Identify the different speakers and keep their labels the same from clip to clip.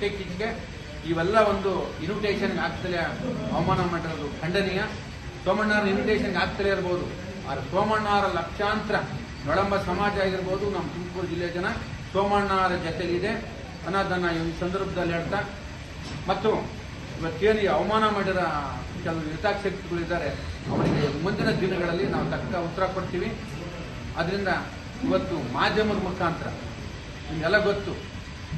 Speaker 1: ಕಿಚ್ಚಿಗೆ ಇವೆಲ್ಲ ಒಂದು ಇನ್ವಿಟೇಷನ್ಗೆ ಆಗ್ತಲೇ ಅವಮಾನ ಮಾಡಿರೋದು ಖಂಡನೀಯ. ಸೋಮಣ್ಣವ್ರ ಇನ್ವಿಟೇಷನ್ಗೆ ಆಗ್ತಲೇ ಇರ್ಬೋದು. ಆದ್ರೆ ಸೋಮಣ್ಣವರ ಲಕ್ಷಾಂತರ ನೊಳಂಬ ಸಮಾಜ ಆಗಿರ್ಬೋದು ನಮ್ಮ ತುಮಕೂರು ಜಿಲ್ಲೆ ಜನ ಸೋಮಣ್ಣವರ ಜೊತೆಲಿದೆ. ಅನ್ನೋದನ್ನ ಈ ಸಂದರ್ಭದಲ್ಲಿ ಹೇಳ್ತಾ. ಮತ್ತು ಇವತ್ತೇನು ಅವಮಾನ ಮಾಡಿರೋ ಕೆಲವು ಹಿತಾಸಕ್ತಿಗಳಿದ್ದಾರೆ ಅವರಿಗೆ ಮುಂದಿನ ದಿನಗಳಲ್ಲಿ ನಾವು ತಕ್ಕ ಉತ್ತರ ಕೊಡ್ತೀವಿ. ಅದರಿಂದ ಇವತ್ತು ಮಾಧ್ಯಮದ ಮುಖಾಂತರ ನಿಮಗೆಲ್ಲ ಗೊತ್ತು,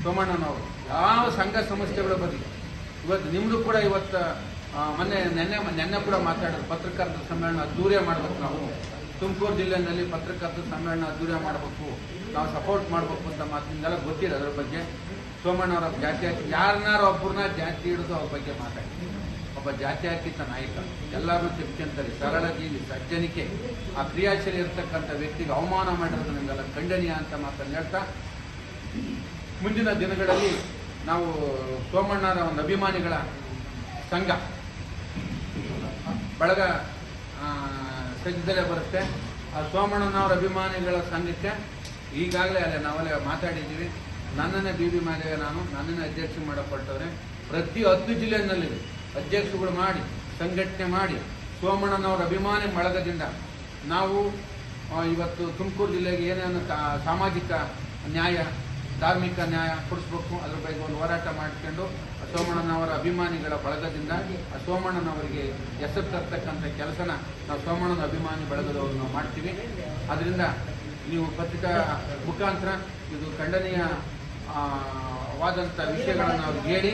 Speaker 1: ಸೋಮಣ್ಣನವರು ಯಾವ ಸಂಘ ಸಂಸ್ಥೆಗಳ ಬಗ್ಗೆ ಇವತ್ತು ನಿಮ್ಮದು ಕೂಡ ಇವತ್ತು ಮೊನ್ನೆ, ನೆನ್ನೆ ನೆನ್ನೆ ಕೂಡ ಮಾತಾಡೋದು ಪತ್ರಕರ್ತರ ಸಮ್ಮೇಳನ ಅದ್ದೂರಿಯ ಮಾಡಬೇಕು ನಾವು. ತುಮಕೂರು ಜಿಲ್ಲೆಯಲ್ಲಿ ಪತ್ರಕರ್ತರ ಸಮ್ಮೇಳನ ಅದ್ದೂರಿಯ ಮಾಡಬೇಕು. ನಾವು ಸಪೋರ್ಟ್ ಮಾಡಬೇಕು ಅಂತ ಮಾತು ನಿಮ್ದೆಲ್ಲ ಗೊತ್ತಿಲ್ಲ ಅದರ ಬಗ್ಗೆ. ಸೋಮಣ್ಣವರ ಜಾತಿ ಯಾರನ್ನಾರು ಒಬ್ಬರನ್ನ ಜಾತಿ ಹಿಡಿದು ಅವ್ರ ಬಗ್ಗೆ ಮಾತಾಡಿ. ಒಬ್ಬ ಜಾತ್ಯತೀತ ನಾಯಕ ಎಲ್ಲರೂ ತಿಳ್ಕೊಂತಾರೆ ಸರಳ ಜೀವಿ ಸಜ್ಜನಿಕೆ, ಆ ಕ್ರಿಯಾಶೀಲ ಇರ್ತಕ್ಕಂಥ ವ್ಯಕ್ತಿಗೆ ಅವಮಾನ ಮಾಡಿರೋದು ನಿಮಗೆಲ್ಲ ಖಂಡನೀಯ ಅಂತ ಮಾತನ್ನು ಹೇಳ್ತಾ, ಮುಂದಿನ ದಿನಗಳಲ್ಲಿ ನಾವು ಸೋಮಣ್ಣರ ಒಂದು ಅಭಿಮಾನಿಗಳ ಸಂಘ. ಬಳಗ ಸಜ್ಜದಲ್ಲೇ ಬರುತ್ತೆ. ಆ ಸೋಮಣ್ಣನವರ ಅಭಿಮಾನಿಗಳ ಸಂಘಕ್ಕೆ ಈಗಾಗಲೇ ಅಲ್ಲೇ ನಾವಲ್ಲೇ ಮಾತಾಡಿದ್ದೀವಿ. ನನ್ನನ್ನೇ ಬಿ ಬಿ ಮಾದೇವ ನಾನು, ನನ್ನನ್ನೇ ಅಧ್ಯಕ್ಷ ಮಾಡಲ್ಪಟ್ಟವ್ರೆ. ಪ್ರತಿ ಹತ್ತು ಜಿಲ್ಲೆಯಲ್ಲಿ ಅಧ್ಯಕ್ಷಗಳು ಮಾಡಿ, ಸಂಘಟನೆ ಮಾಡಿ, ಸೋಮಣ್ಣನವರ ಅಭಿಮಾನಿ ಬಳಗದಿಂದ ನಾವು ಇವತ್ತು ತುಮಕೂರು ಜಿಲ್ಲೆಗೆ ಏನೇನು ಸಾಮಾಜಿಕ ನ್ಯಾಯ ಧಾರ್ಮಿಕ ನ್ಯಾಯ ಕೊಡಿಸ್ಬೇಕು, ಅದ್ರ ಬಗ್ಗೆ ಒಂದು ಹೋರಾಟ ಮಾಡ್ಕೊಂಡು ಸೋಮಣ್ಣನವರ ಅಭಿಮಾನಿಗಳ ಬಳಗದಿಂದ ಸೋಮಣ್ಣನವರಿಗೆ ಹೆಸರು ತರ್ತಕ್ಕಂಥ ಕೆಲಸನ ನಾವು ಸೋಮಣ್ಣನ ಅಭಿಮಾನಿ ಬಳಗದವರು ನಾವು ಮಾಡ್ತೀವಿ. ಅದರಿಂದ ನೀವು ಪತ್ರಿಕಾ ಮುಖಾಂತರ ಇದು ಖಂಡನೀಯ ವಾದಂಥ ವಿಷಯಗಳನ್ನು ಅವ್ರಿಗೆ ಹೇಳಿ